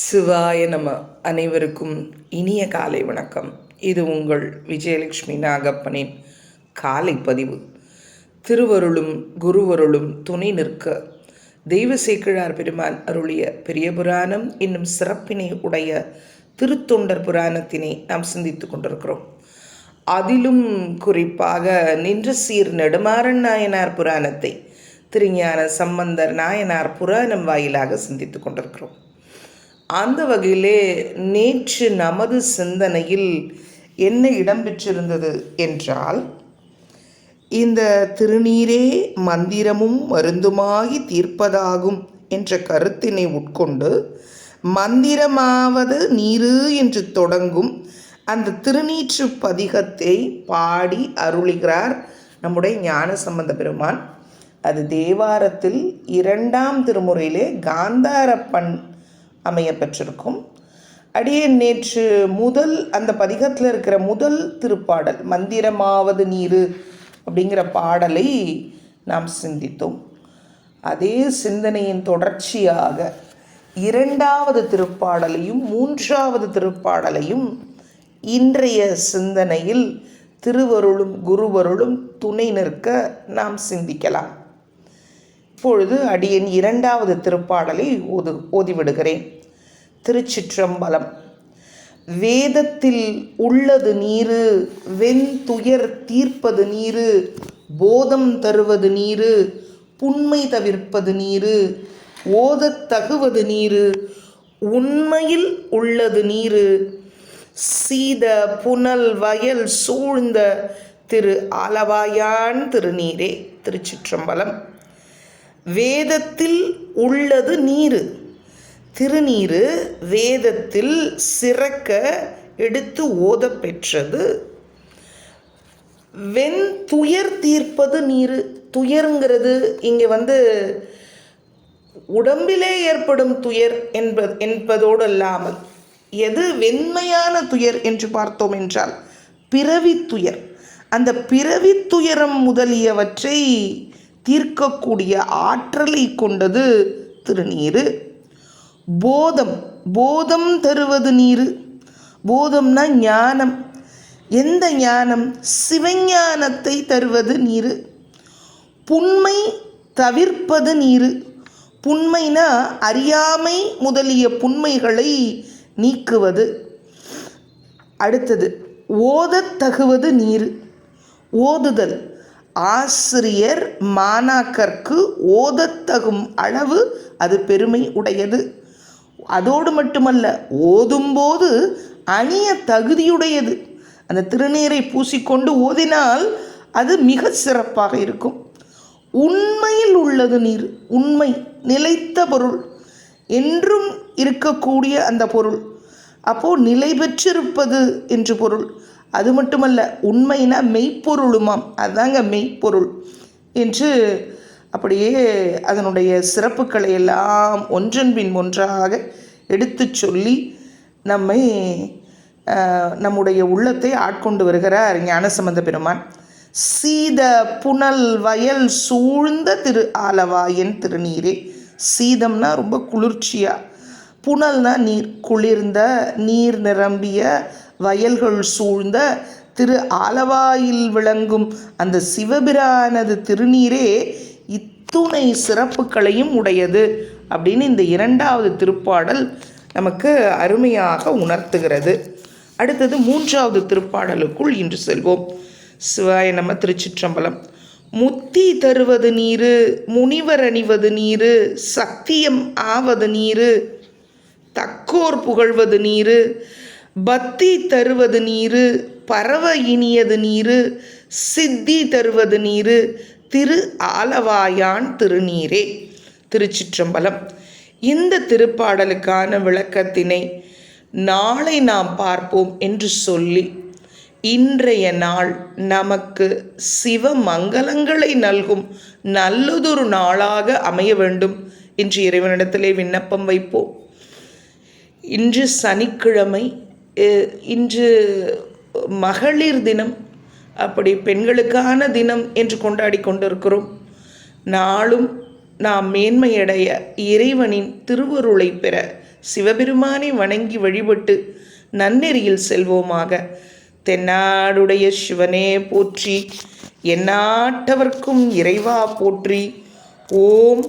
சிவாய நம. அனைவருக்கும் இனிய காலை வணக்கம். இது உங்கள் விஜயலட்சுமி நாகப்பனின் காலை பதிவு. திருவருளும் குருவருளும் துணை நிற்க. தெய்வ சேக்கிழார் பெருமான் அருளிய பெரிய புராணம் என்னும் சிறப்பினை உடைய திருத்தொண்டர் புராணத்தினை நாம் சிந்தித்துக் கொண்டிருக்கிறோம். அதிலும் குறிப்பாக நின்ற சீர் நெடுமாறன் நாயனார் புராணத்தை திருஞான சம்பந்தர் நாயனார் புராணம் வாயிலாக சிந்தித்துக் கொண்டிருக்கிறோம். அந்த வகையிலே நேற்று நமது சிந்தனையில் என்ன இடம்பெற்றிருந்தது என்றால் இந்த திருநீரே மந்திரமும் மருந்துமாகி தீர்ப்பதாகும் என்ற கருத்தினை உட்கொண்டு மந்திரமாவது நீரு என்று தொடங்கும் அந்த திருநீற்று பதிகத்தை பாடி அருளுகிறார் நம்முடைய ஞான சம்பந்த பெருமான். அது தேவாரத்தில் இரண்டாம் திருமுறையிலே காந்தாரப்பன் அமைய பெற்றிருக்கும் அடியே நேற்று முதல் அந்த பதிகத்தில் இருக்கிற முதல் திருப்பாடல் மந்திரமாவது நீரு அப்படிங்கிற பாடலை நாம் சிந்தித்தோம். அதே சிந்தனையின் தொடர்ச்சியாக இரண்டாவது திருப்பாடலையும் மூன்றாவது திருப்பாடலையும் இன்றைய சிந்தனையில் திருவருளும் குருவருளும் துணை நிற்க நாம் சிந்திக்கலாம். இப்பொழுது அடியன் இரண்டாவது திருப்பாடலை ஓது ஓதிவிடுகிறேன். திருச்சிற்றம்பலம். வேதத்தில் உள்ளது நீரு வெண்துயர் தீர்ப்பது நீரு போதம் தருவது நீரு புண்மை தவிர்ப்பது நீரு ஓதத் தகுவது நீரு உண்மையில் உள்ளது நீரு சீத புனல் வயல் சூழ்ந்த திரு ஆலவாயான் திருநீரே. திருச்சிற்றம்பலம். வேதத்தில் உள்ளது நீரு. திருநீரு வேதத்தில் சிறக்க எடுத்து ஓத பெற்றது வெண் துயர் தீர்ப்பது நீர். துயருங்கிறது இங்கே வந்து உடம்பிலே ஏற்படும் துயர் என்பது என்பதோடு அல்லாமல் எது வெண்மையான துயர் என்று பார்த்தோம் என்றால் பிறவி துயர். அந்த பிறவி துயரம் முதலியவற்றை தீர்க்கக்கூடிய ஆற்றலை கொண்டது திருநீரு. போதம் போதம் தருவது நீரு. போதம்னா ஞானம். எந்த ஞானம்? சிவஞானத்தை தருவது நீரு. புண்மை தவிர்ப்பது நீரு. புண்மைனா அறியாமை முதலிய புண்மைகளை நீக்குவது. அடுத்தது ஓதத் தகுவது நீர். ஓதுதல். ஆசிரியர் மாணாக்கர்க்கு ஓதத்தகும் அளவு அது பெருமை உடையது. அதோடு மட்டுமல்ல ஓதும்போது அணிய தகுதியுடையது. அந்த திருநீரை பூசிக்கொண்டு ஓதினால் அது மிக சிறப்பாக இருக்கும். உண்மையில் உள்ளது நீர் உண்மை நிலைத்த பொருள். என்றும் இருக்கக்கூடிய அந்த பொருள். அப்போது நிலை பெற்றிருப்பது என்று பொருள். அது மட்டுமல்ல உண்மைனா மெய்ப்பொருளுமாம். அதாங்க மெய்ப்பொருள். என்று அப்படியே அதனுடைய சிறப்புகளை எல்லாம் ஒன்றன் பின் ஒன்றாக எடுத்து சொல்லி நம்மை நம்முடைய உள்ளத்தை ஆட்கொண்டு வருகிறார் ஞானசம்பந்த பெருமான். சீத புனல் வயல் சூழ்ந்த திரு ஆலவாயன் திருநீரே. சீதம்னா ரொம்ப குளிர்ச்சியாக புனல்னா நீர் குளிர்ந்த நீர் நிரம்பிய வயல்கள் சூழ்ந்த திரு ஆலவாயில் விளங்கும் அந்த சிவபிரானது திருநீரே இத்துணை சிறப்புகளையும் உடையது அப்படின்னு இந்த இரண்டாவது திருப்பாடல் நமக்கு அருமையாக உணர்த்துகிறது. அடுத்தது மூன்றாவது திருப்பாடலுக்குள் இன்று செல்வோம். சிவாய நம்ம திருச்சிற்றம்பலம். முத்தி தருவது நீரு முனிவர் அணிவது நீரு சத்தியம் ஆவது நீரு தக்கோர் புகழ்வது நீரு பக்தி தருவது நீரு பறவ இனியது நீரு சித்தி தருவது நீரு திரு ஆலவாயான் திருநீரே. திருச்சிற்றம்பலம். இந்த திருப்பாடலுக்கான விளக்கத்தினை நாளை நாம் பார்ப்போம் என்று சொல்லி இன்றைய நாள் நமக்கு சிவ மங்களங்களை நல்கும் நல்லதொரு நாளாக அமைய வேண்டும் என்று இறைவனிடத்திலே விண்ணப்பம் வைப்போம். இன்று சனிக்கிழமை இன்று மகளிர் தினம். அப்படி பெண்களுக்கான தினம் என்று கொண்டாடி கொண்டிருக்கிறோம். நாளும் நாம் மேன்மையடைய இறைவனின் திருவருளை பெற சிவபெருமானை வணங்கி வழிபட்டு நன்னெறியில் செல்வோமாக. தென்னாடுடைய சிவனே போற்றி எந்நாட்டவர்க்கும் இறைவா போற்றி. ஓம்